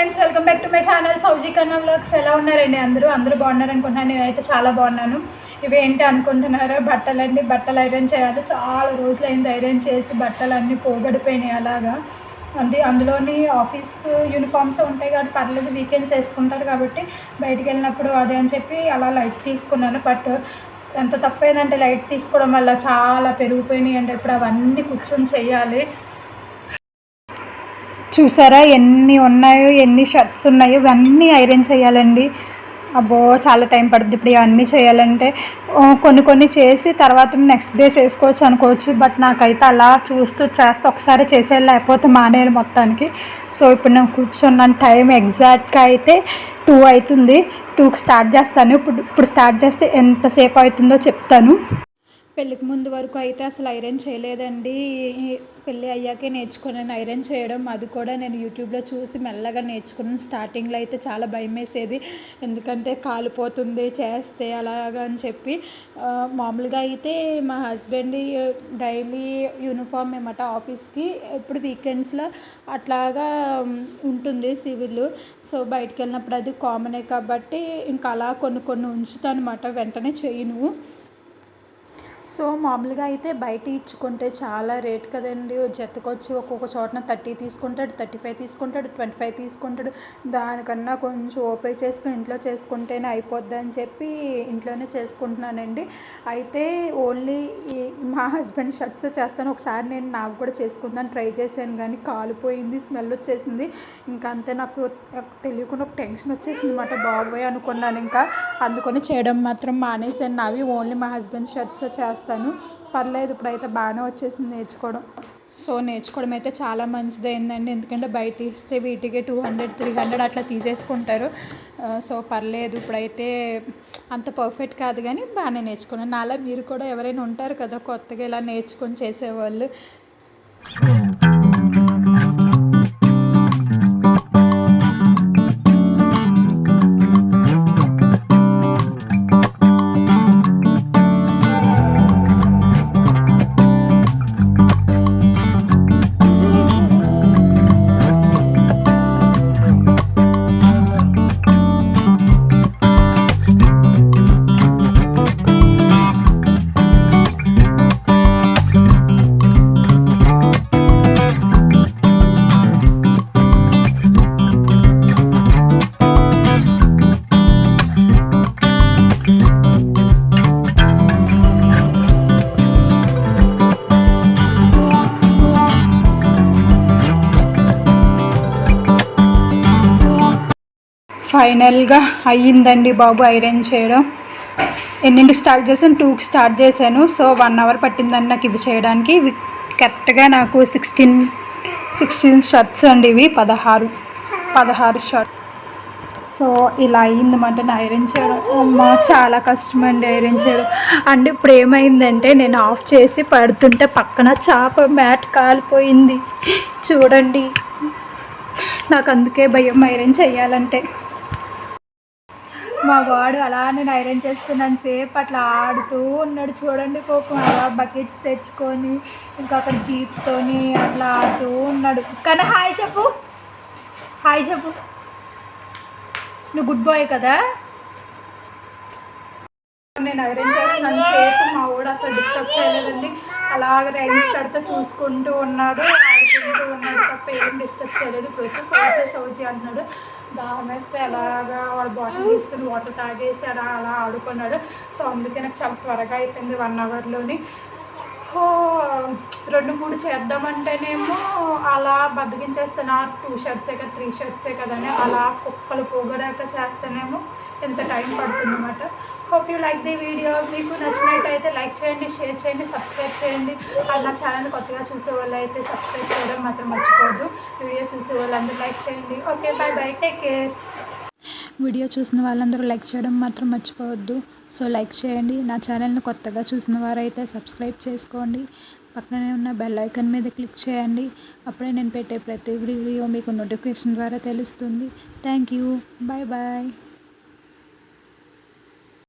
Friends welcome back to my channel. Souji Kanna vlogs ఎలా ఉన్నారండి అందరూ? అందరూ బాగున్నారు అనుకుంటున్నాను. నేనైతే చాలా బాగున్నాను. ఇవేంటి అనుకుంటున్నారు అనుకుంటున్నారా? బట్టలన్నీ బట్టలు ఐరన్ చేయాలి. చాలా రోజులు అయింది ఐరన్ చేసి బట్టలు అన్నీ పోగడిపోయినాయి అలాగా. అంటే అందులోని ఆఫీస్ యూనిఫామ్స్ ఉంటాయి కాబట్టి పర్లేదు వీకెండ్స్ వేసుకుంటారు కాబట్టి బయటికి వెళ్ళినప్పుడు అదే అని చెప్పి అలా లైట్ తీసుకున్నాను. బట్ ఎంత తప్పైందంటే లైట్ తీసుకోవడం వల్ల చాలా పెరిగిపోయినాయి అంటే ఇప్పుడు అవన్నీ కూర్చొని చేయాలి. చూసారా? ఎన్ని ఉన్నాయో ఎన్ని షర్ట్స్ ఉన్నాయో ఇవన్నీ ఐరన్ చేయాలండి. అబ్బో చాలా టైం పడుతుంది ఇప్పుడు ఇవన్నీ చేయాలంటే. కొన్ని కొన్ని చేసి తర్వాత నెక్స్ట్ డే చేసుకోవచ్చు అనుకోవచ్చు. బట్ నాకైతే అలా చూస్తూ చేస్తే ఒకసారి చేసే లేకపోతే మానేది మొత్తానికి. సో ఇప్పుడు నేను కూర్చున్నాను. టైం ఎగ్జాక్ట్గా అయితే టూ అవుతుంది. టూకి స్టార్ట్ చేస్తాను. ఇప్పుడు ఇప్పుడు స్టార్ట్ చేస్తే ఎంతసేపు అవుతుందో చెప్తాను. పెళ్ళికి ముందు వరకు అయితే అసలు ఐరన్ చేయలేదండి. పెళ్ళి అయ్యాకే నేర్చుకున్నాను. ఐరన్ చేయడం అది కూడా నేను యూట్యూబ్లో చూసి మెల్లగా నేర్చుకున్నాను. స్టార్టింగ్లో అయితే చాలా భయం వేసేది. ఎందుకంటే కాలిపోతుంది చేస్తే అలాగా అని చెప్పి. మామూలుగా అయితే మా హస్బెండ్ డైలీ యూనిఫామ్ ఏమాట ఆఫీస్కి. ఇప్పుడు వీకెండ్స్లో అట్లాగా ఉంటుంది సివిల్. సో బయటికి వెళ్ళినప్పుడు అది కామనే కాబట్టి ఇంకా అలా కొన్ని కొన్ని ఉంచుతాను అనమాట వెంటనే చేయను. సో మామూలుగా అయితే బయట ఇచ్చుకుంటే చాలా రేట్ కదండి. జతకొచ్చి ఒక్కొక్క చోటన థర్టీ తీసుకుంటాడు థర్టీ ఫైవ్ తీసుకుంటాడు ట్వంటీ ఫైవ్ తీసుకుంటాడు. దానికన్నా కొంచెం ఓపెన్ చేసుకుని ఇంట్లో చేసుకుంటేనే అయిపోద్ది అని చెప్పి ఇంట్లోనే చేసుకుంటున్నానండి. అయితే ఓన్లీ ఈ మా హస్బెండ్ షర్ట్స్ చేస్తాను. ఒకసారి నేను నాకు కూడా చేసుకుందాను ట్రై చేశాను కానీ కాలిపోయింది స్మెల్ వచ్చేసింది. ఇంకా అంతే నాకు తెలియకుండా ఒక టెన్షన్ వచ్చేసింది అనమాట బాబోయ్ అనుకున్నాను ఇంకా. అందుకని చేయడం మాత్రం మానేసాను నావి ఓన్లీ మా హస్బెండ్ షర్ట్స్ చేస్తాను పర్లేదు ఇప్పుడైతే బాగానే వచ్చేసింది నేర్చుకోవడం. సో నేర్చుకోవడం అయితే చాలా మంచిదైందండి ఎందుకంటే బయట తీస్తే వీటికి టూ హండ్రెడ్ త్రీ హండ్రెడ్ అట్లా తీసేసుకుంటారు. సో పర్లేదు ఇప్పుడైతే అంత పర్ఫెక్ట్ కాదు కానీ బాగానే నేర్చుకున్నాను నాలా మీరు కూడా ఎవరైనా ఉంటారు కదా కొత్తగా ఇలా నేర్చుకొని చేసేవాళ్ళు. ఫైనల్గా అయ్యిందండి బాబు ఐరన్ చేయడం. ఎన్నింటికి స్టార్ట్ చేశాను? టూకి స్టార్ట్ చేశాను. సో వన్ అవర్ పట్టిందండి నాకు ఇవి చేయడానికి. ఇవి కరెక్ట్గా నాకు సిక్స్టీన్ సిక్స్టీన్ షర్ట్స్ అండి ఇవి. పదహారు పదహారు షర్ట్. సో ఇలా అయ్యిందన్నమాట నా ఐరన్ చేయడం. అమ్మ చాలా కష్టం అండి ఐరన్ చేయడం. అండ్ ఇప్పుడు ఏమైందంటే నేను ఆఫ్ చేసి పడుతుంటే పక్కన చేప మ్యాట్ కాలిపోయింది. చూడండి. నాకు అందుకే భయం ఐరన్ చేయాలంటే. మా వాడు అలా నేను ఐరన్ చేస్తున్నాను. సేపు అట్లా ఆడుతూ ఉన్నాడు. చూడండి కోపం అలా బకెట్స్ తెచ్చుకొని ఇంకా అక్కడ జీప్తోని అట్లా ఆడుతూ ఉన్నాడు. కానీ హాయ్ చెప్పు. హాయ్ చెప్పు. నువ్వు గుడ్ బాయ్ కదా? నేను ఐరన్ చేస్తున్నాను. సేపు మా వాడు అసలు డిస్టర్బ్ చేయలేదండి. అలాగ రైన్స్ పెడితే చూసుకుంటూ ఉన్నాడు ఆడుకుంటూ ఉన్నాడు తప్ప ఏం డిస్టర్బ్ చేయలేదు. ఇప్పుడు వచ్చి సౌజీ అంటున్నాడు. దాహం వేస్తే అలాగా వాడు బాటిల్ తీసుకుని వాటర్ తాగేసి అలా అలా ఆడుకున్నాడు. సో అందుకే నాకు చాలా త్వరగా అయిపోయింది వన్ అవర్లోని రెండు మూడు చేద్దామంటేనేమో అలా బద్దగించేస్తాను ఆ టూ షర్ట్సే కదా త్రీ షర్ట్సే కదని అలా కుప్పలు పోగడాక చేస్తేనేమో ఎంత టైం పడుతుంది అనమాట hope you like the video మీకు నచ్చినట్టయితే లైక్ చేయండి షేర్ చేయండి సబ్స్క్రైబ్ చేయండి. అలా ఛానల్ కొత్తగా చూసే వాళ్ళు అయితే సబ్స్క్రైబ్ చేయడం మాత్రం మర్చిపోవద్దు. వీడియో చూసే వాళ్ళందరూ లైక్ చేయండి. Okay bye bye take care video చూసిన వాళ్ళందరూ లైక్ చేయడం మాత్రం మర్చిపోవద్దు. సో లైక్ చేయండి. నా ఛానల్ని కొత్తగా చూసిన వారైతే సబ్స్క్రైబ్ చేసుకోండి. పక్కనే ఉన్న బెల్ ఐకన్ మీద క్లిక్ చేయండి. అప్పుడే నేను పెట్టే ప్రతి వీడియో మీకు నోటిఫికేషన్ ద్వారా తెలుస్తుంది. Thank you. Bye bye.